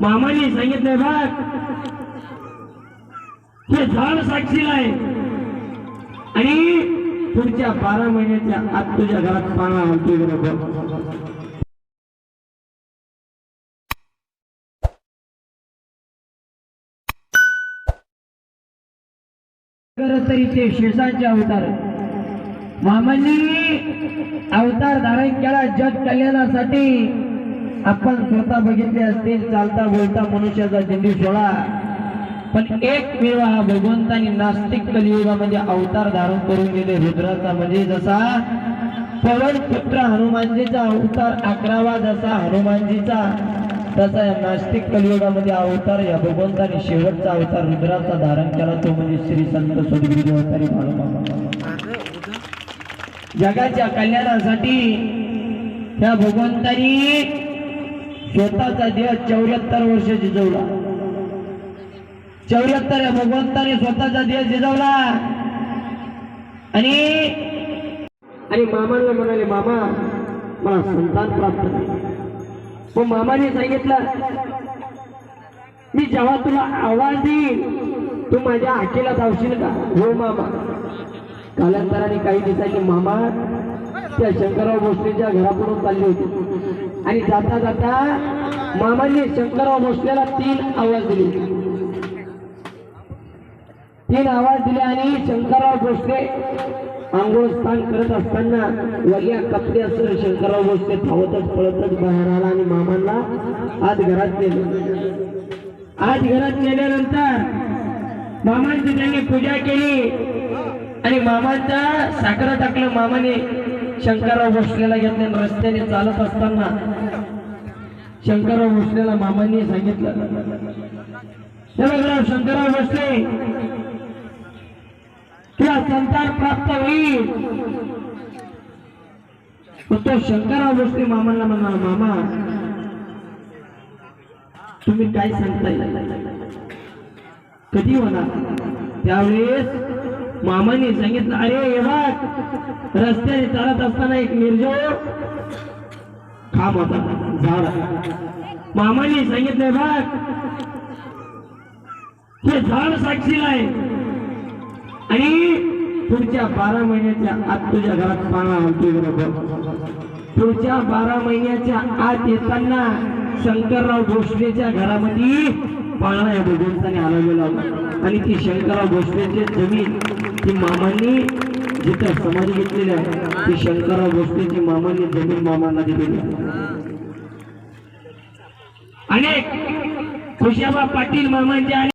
मामाने सांगितलंय बघ. हे झाड साक्षीला आहे. आणि पुढच्या बारा महिन्याच्या आत तुझ्या घरात पाना आणतोय बरोबर. खरं तरी ते शेषांचे अवतार. मामांनी अवतार धारण केला जग कल्याणासाठी. आपण स्वतः बघितले असतील चालता बोलता मनुष्याचा झेंडू सोळा पण एक वेळा हा भगवंतानी नास्तिक कलियुगामध्ये अवतार धारण करून गेले. रुद्राचा म्हणजे जसा पवन पुत्र हनुमानजीचा अवतार अकरावा जसा हनुमानजीचा तसा या नास्तिक कलियुगामध्ये अवतार या भगवंताने शेवटचा अवतार रुद्राचा धारण केला. तो म्हणजे श्री संत सद्गुरू अवतारी जगाच्या कल्याणासाठी त्या भगवंतानी स्वतःचा देह चौऱ्याहत्तर वर्ष जिजवला. चौऱ्याहत्तर या भगवंताने स्वतःचा देह जिजवला. आणि आणि मामांना म्हणाले मामा मला संतान प्राप्त मग मामाने सांगितलं मी जेव्हा तुला आवाज देईन तू माझ्या हाकेला धावशील का? हो मामा. कालांतराने काही दिवसांनी मामा त्या शंकरराव भोसलेच्या घरापुढून चालले होते. आणि जाता जाता मामांनी शंकरराव भोसलेला तीन आवाज दिले. तीन आवाज दिले आणि शंकरराव भोसले आंघोळ स्थान करत असताना कपडे असून शंकरराव भोसले धावतच पळतच बाहेर आला आणि मामांना आज घरात नेलं. आज घरात नेल्यानंतर मामांची त्यांनी पूजा केली आणि मामांचा साखर टाकलं. मामाने शंकरराव भोसलेला घेतले रस्त्याने चालत असताना शंकरराव भोसलेला मामांनी सांगितलं. शंकरराव भोसले तुला संतान प्राप्त होईल. तो शंकरराव भोसले मामांना म्हणा मामा तुम्ही काय सांगताय? कधी होणार? त्यावेळेस मामाने सांगितलं अरे हे बघ रस्त्याने चालत असताना एक निर्जो खांब होता झाड. मामाने सांगितलंय बघ हे झाड साक्षीला आहे. आणि पुढच्या बारा महिन्याच्या आत तुझ्या घरात पाना आणतोय बरोबर पुढच्या बारा महिन्याच्या आत येताना शंकरराव भोसलेच्या घरामध्ये पाळणा या भगवंताने हलवलेला होता आणि ती शंकरराव भोसलेची जमीन ती मामांनी जिथं समाधी घेतलेल्या ती शंकरराव भोसलेची मामांनी जमीन मामांना दिलेली अनेक खुशाबा पाटील मामांचे